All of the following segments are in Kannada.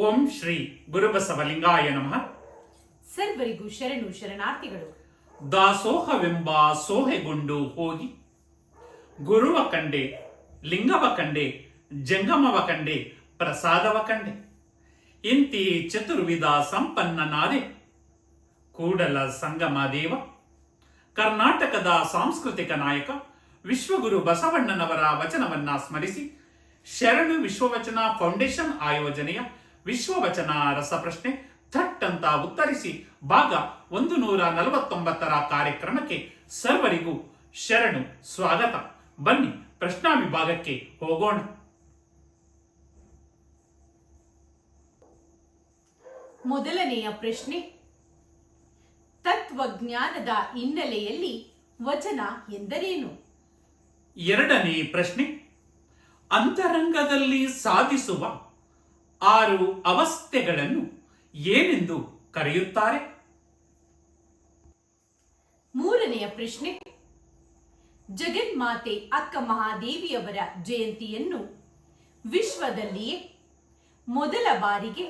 ಓಂ ಶ್ರೀ ಗುರುಬಸವಲಿಂಗಾಯ ನಮಃ. ಸರ್ವರಿಗೂ ಶರಣು ಶರಣಾರ್ಥಿಗಳು. ದಾಸೋಹವೆಂಬ ಸೋಹೆಗೊಂಡು ಹೋಗಿ. ಗುರುವ ಕಂಡೆ ಲಿಂಗವ ಕಂಡೆ ಜಂಗಮವ ಕಂಡೆ ಪ್ರಸಾದವ ಕಂಡೆ. ಇಂತಿ ಚತುರ್ವಿಧ ಸಂಪನ್ನನಾದೆ. ಕೂಡಲ ಸಂಗಮ ದೇವ. ಕರ್ನಾಟಕದ ಸಾಂಸ್ಕೃತಿಕ ನಾಯಕ ವಿಶ್ವಗುರು ಬಸವಣ್ಣನವರ ವಚನವನ್ನ ಸ್ಮರಿಸಿ ಶರಣು ವಿಶ್ವವಚನ ಫೌಂಡೇಶನ್ ಆಯೋಜನೆಯ ವಿಶ್ವವಚನ ರಸಪ್ರಶ್ನೆ ಥಟ್ ಅಂತ ಉತ್ತರಿಸಿ ಭಾಗ ಒಂದು ನೂರ ನಲವತ್ತೊಂಬತ್ತರ ಕಾರ್ಯಕ್ರಮಕ್ಕೆ ಸರ್ವರಿಗೂ ಶರಣು ಸ್ವಾಗತ. ಬನ್ನಿ ಪ್ರಶ್ನಾ ವಿಭಾಗಕ್ಕೆ ಹೋಗೋಣ. ಮೊದಲನೆಯ ಪ್ರಶ್ನೆ. ತತ್ವಜ್ಞಾನದ ಹಿನ್ನೆಲೆಯಲ್ಲಿ ವಚನ ಎಂದರೇನು? ಎರಡನೇ ಪ್ರಶ್ನೆ. ಅಂತರಂಗದಲ್ಲಿ ಸಾಧಿಸುವ ಆರು ಅವಸ್ಥೆಗಳನ್ನು ಏನೆಂದು ಕರೆಯುತ್ತಾರೆ? ಮೂರನೆಯ ಪ್ರಶ್ನೆ. ಜಗನ್ಮಾತೆ ಅಕ್ಕ ಮಹಾದೇವಿಯವರ ಜಯಂತಿಯನ್ನು ವಿಶ್ವದಲ್ಲಿಯೇ ಮೊದಲ ಬಾರಿಗೆ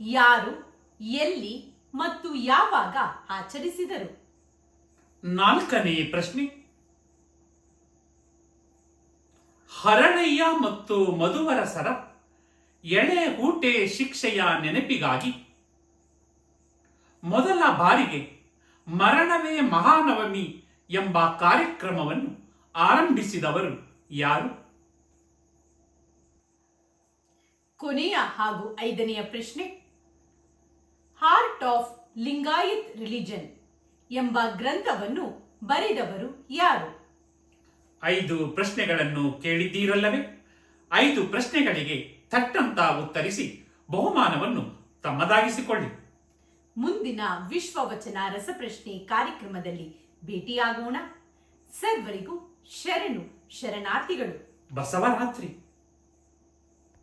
ಯಾರು ಎಲ್ಲಿ ಮತ್ತು ಯಾವಾಗ ಆಚರಿಸಿದರು? ನಾಲ್ಕನೇ ಪ್ರಶ್ನೆ. ಹರಣಯ್ಯ ಮತ್ತು ಮಧುವರಸರ ಎಳೆ ಹೂಟೆ ಶಿಕ್ಷೆಯ ನೆನಪಿಗಾಗಿ. ಮೊದಲ ಬಾರಿಗೆ ಮರಣವೇ ಮಹಾನವಮಿ ಎಂಬ ಕಾರ್ಯಕ್ರಮವನ್ನು ಆರಂಭಿಸಿದವರು ಯಾರು? ಕೊನೆಯ ಹಾಗೂ ಐದನೆಯ ಪ್ರಶ್ನೆ. ಹಾರ್ಟ್ ಆಫ್ ಲಿಂಗಾಯತ್ ರಿಲಿಜನ್ ಎಂಬ ಗ್ರಂಥವನ್ನು ಬರೆದವರು ಯಾರು? ಐದು ಪ್ರಶ್ನೆಗಳನ್ನು ಕೇಳಿದ್ದೀರಲ್ಲವೇ? ಐದು ಪ್ರಶ್ನೆಗಳಿಗೆ ಥಟ್ಟಂತ ಉತ್ತರಿಸಿ ಬಹುಮಾನವನ್ನು ತಮ್ಮದಾಗಿಸಿಕೊಳ್ಳಿ. ಮುಂದಿನ ವಿಶ್ವವಚನ ರಸಪ್ರಶ್ನೆ ಕಾರ್ಯಕ್ರಮದಲ್ಲಿ ಭೇಟಿಯಾಗೋಣ. ಸರ್ವರಿಗೂ ಶರಣು ಶರಣಾರ್ಥಿಗಳು. ಬಸವರಾತ್ರಿ.